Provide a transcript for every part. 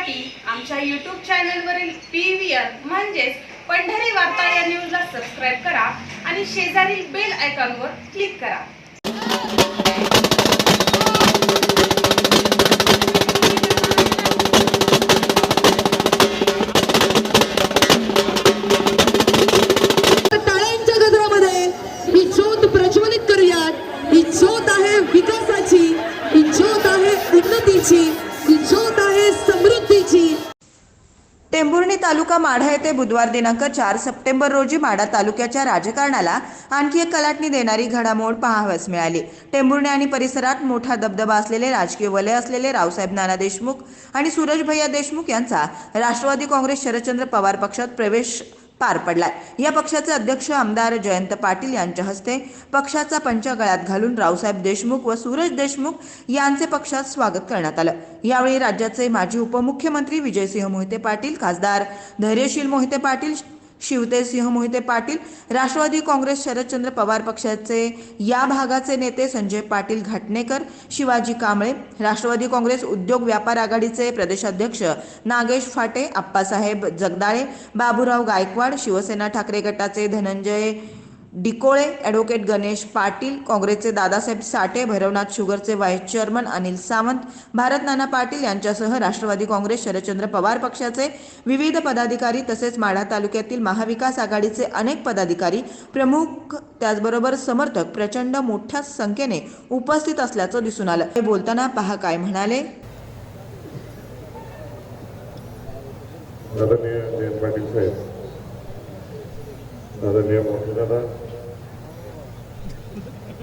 पाहण्यासाठी आमच्या यूट्यूब चॅनलवरील पी व्ही आर म्हणजेच पंढरी वार्ता या न्यूजला सबस्क्राईब करा आणि शेजारील बेल आयकॉनवर क्लिक करा. टाळ्यांच्या गजरामध्ये ही ज्योत प्रज्वलित करूयात. ही ज्योत आहे विकासाची ही ज्योत आहे उन्नतीची. टेंभुर्णी तालुका माढा येथे बुधवार दिनांक चार सप्टेंबर रोजी माढा तालुक्याच्या राजकारणाला आणखी एक कलाटणी देणारी घडामोड पाहावयास मिळाली. टेंभुर्णी आणि परिसरात मोठा दबदबा असलेले राजकीय वलय असलेले रावसाहेब नाना देशमुख आणि सूरज भैया देशमुख यांचा राष्ट्रवादी काँग्रेस शरदचंद्र पवार पक्षात प्रवेश पार पडलाय. या पक्षाचे अध्यक्ष आमदार जयंत पाटील यांच्या हस्ते पक्षाचा पंचा गळ्यात घालून रावसाहेब देशमुख व सूरज देशमुख यांचे पक्षात स्वागत करण्यात आलं. यावेळी राज्याचे माजी उपमुख्यमंत्री विजयसिंह मोहिते पाटील खासदार धैर्यशील मोहिते पाटील शिवतेसिंह मोहिते पाटील राष्ट्रवादी काँग्रेस शरदचंद्र पवार पक्षाचे या भागाचे नेते संजय पाटील घाटणेकर शिवाजी कांबळे राष्ट्रवादी काँग्रेस उद्योग व्यापार आघाडीचे प्रदेशाध्यक्ष नागेश फाटे आप्पासाहेब जगदाळे बाबूराव गायकवाड शिवसेना ठाकरे गटाचे धनंजय डिकोळे ॲडव्होकेट गणेश पाटील काँग्रेसचे दादासाहेब साठे भैरवनाथ शुगरचे व्हाईस चेअरमन अनिल सावंत भारत नाना पाटील यांच्यासह राष्ट्रवादी काँग्रेस शरदचंद्र पवार पक्षाचे विविध पदाधिकारी तसेच माढा तालुक्यातील महाविकास आघाडीचे अनेक पदाधिकारी प्रमुख त्याचबरोबर समर्थक प्रचंड मोठ्या संख्येने उपस्थित असल्याचं दिसून आलं. हे बोलताना पहा काय म्हणाले. आदरणीय जयंत पाटील साहेब आदरणीय मोठे दादा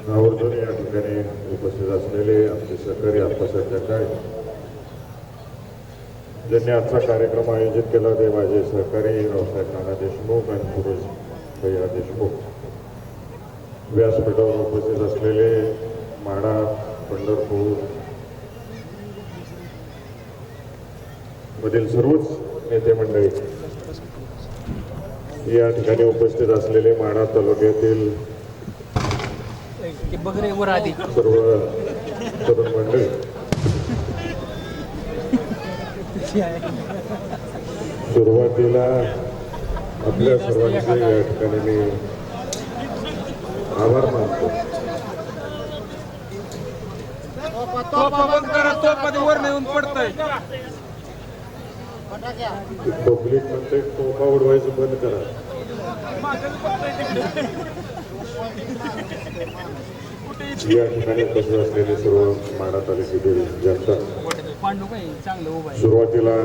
आवर्जून या ठिकाणी उपस्थित असलेले आमचे सहकारी आप्पासाहेब जगदाळे ज्यांनी आजचा कार्यक्रम आयोजित केला ते माझे सहकारी रावसाहेब नाना देशमुख आणि सुरेश भैया देशमुख. व्यासपीठावर उपस्थित असलेले माडा पंढरपूर मधील सर्वच नेते मंडळी या ठिकाणी उपस्थित असलेले माडा तालुक्यातील ते बघ रे वर आधी सर्व तरुण मंडळी. सुरुवातीला आपल्या सर्वांचे या ठिकाणी मी आभार मानतो. पब्लिक म्हणते तोफा उडवायचं बंद करा. या ठिकाणी उपस्थित असलेले सर्व माढा तालुक्यातील जनता सुरुवातीला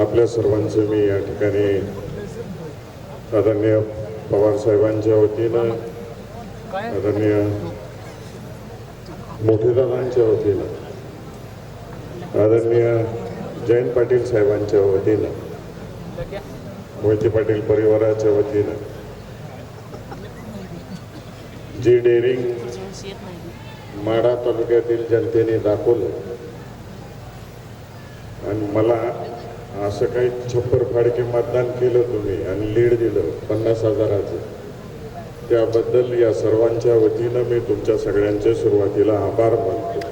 आपल्या सर्वांचं मी या ठिकाणी आदरणीय पवार साहेबांच्या वतीनं आदरणीय मोठेदादांच्या वतीनं आदरणीय जयंत पाटील साहेबांच्या वतीनं मोहिते पाटील परिवाराच्या वतीनं जी डेअरिंग माढा तालुक्यातील जनतेने दाखवलं. आणि मला असं काही छप्पर फाडके मतदान केलं तुम्ही आणि लीड दिलं पन्नास हजाराचं. त्याबद्दल या सर्वांच्या वतीनं मी तुमच्या सगळ्यांचे सुरुवातीला आभार मानतो.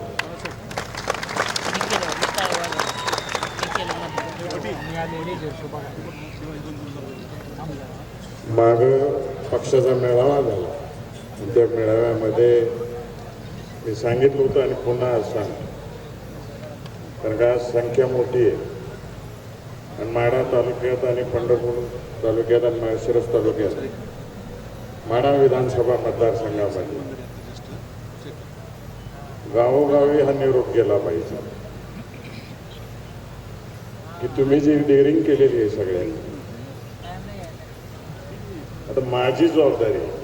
माग पक्षाचा मेळावा झाला. मेळाव्यामध्ये मी सांगितलं होतं आणि पुन्हा सांग कारण का संख्या मोठी आहे. आणि माढा तालुक्यात आणि पंढरपूर तालुक्यात आणि माळशिरस तालुक्यात माढा विधानसभा मतदारसंघामध्ये गावोगावी हा निरोप गेला पाहिजे. की तुम्ही जी डेअरिंग केलेली आहे सगळ्यांनी. आता माझी जबाबदारी आहे.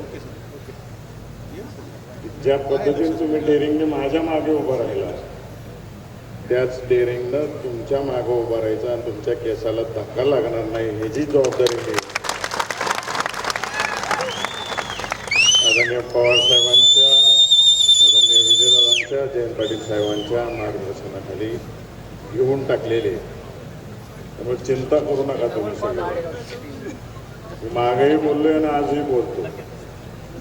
ज्या पद्धतीने तुम्ही डेअरिंगने माझ्या मागे उभं राहिला त्याच डेअरिंगनं तुमच्या मागे उभं राहायचं आणि तुमच्या केसाला धक्का लागणार नाही ह्याची जबाबदारी मी आदरणीय पवार साहेबांच्या आदरणीय विजयदादांच्या जयंत पाटील साहेबांच्या मार्गदर्शनाखाली घेऊन टाकलेले. त्यामुळे चिंता करू नका तुम्ही सगळे. मागेही बोललोय आणि आजही बोलतो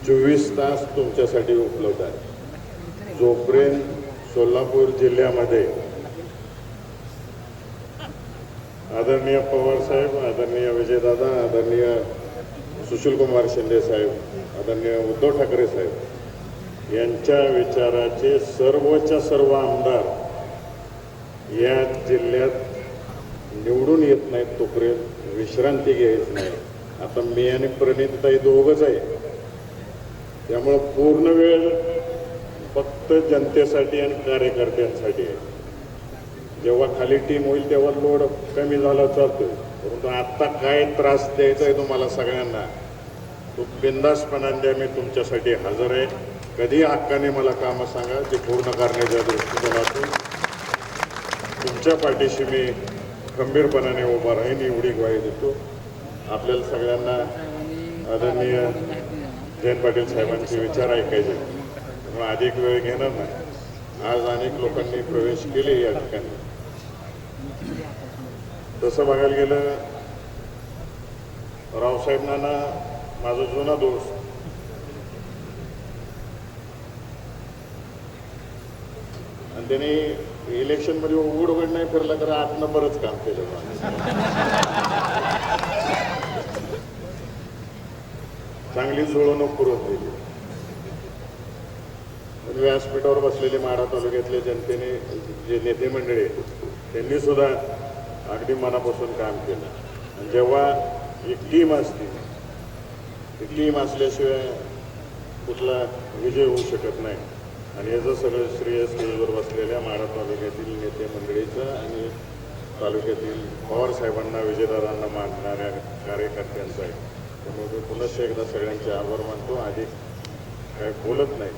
चोवीस तास तुमच्यासाठी उपलब्ध आहे जोपर्यंत सोलापूर जिल्ह्यामध्ये. आदरणीय पवार साहेब आदरणीय विजयदादा आदरणीय सुशीलकुमार शिंदे साहेब आदरणीय उद्धव ठाकरे साहेब यांच्या विचाराचे सर्वच्या सर्व आमदार या जिल्ह्यात निवडून येत नाहीत तोपर्यंत विश्रांती घ्यायची नाही. आता मी आणि प्रणितताई दोघंच आहे. त्यामुळं पूर्ण वेळ फक्त जनतेसाठी आणि कार्यकर्त्यांसाठी आहे. जेव्हा खाली टीम होईल तेव्हा लोड कमी झाला चालतो. परंतु आत्ता काय त्रास द्यायचा आहे तुम्हाला सगळ्यांना तो बिंदासपणाने द्या मी तुमच्यासाठी हजर आहे. कधी हक्काने मला कामं सांगा ते पूर्ण करण्याच्या दृष्टिकोनातून. तुमच्या पाठीशी मी खंबीरपणाने उभा राहीन एवढी ग्वाही देतो. आपल्याला सगळ्यांना आदरणीय जयंत पाटील साहेबांचे विचार ऐकायचे. त्यामुळे अधिक वेळ घेणार नाही. आज अनेक लोकांनी प्रवेश केले या ठिकाणी. तसं बघायला गेलं रावसाहेब नाना माझा जुना दोस्त. आणि त्यांनी इलेक्शनमध्ये उघड उघड नाही फिरला तर आतनं बरंच काम केलं. चांगली जुळवणूक पुरवत दिली व्यासपीठावर बसलेले माढा तालुक्यातले जनतेने जे नेते मंडळी आहेत, त्यांनी सुद्धा अगदी मनापासून काम केलं. आणि जेव्हा एक टीम असते ती टीम असल्याशिवाय कुठला विजय होऊ शकत नाही. आणि याचं सगळं श्रेय स्टेजवर बसलेल्या माढा तालुक्यातील नेते मंडळीचं आणि तालुक्यातील पवार साहेबांना विजयदारांना मानणाऱ्या कार्यकर्त्यांचं आहे. त्यामुळे मी पुनश्च एकदा सगळ्यांचे आभार मानतो. अधिक काय बोलत नाही.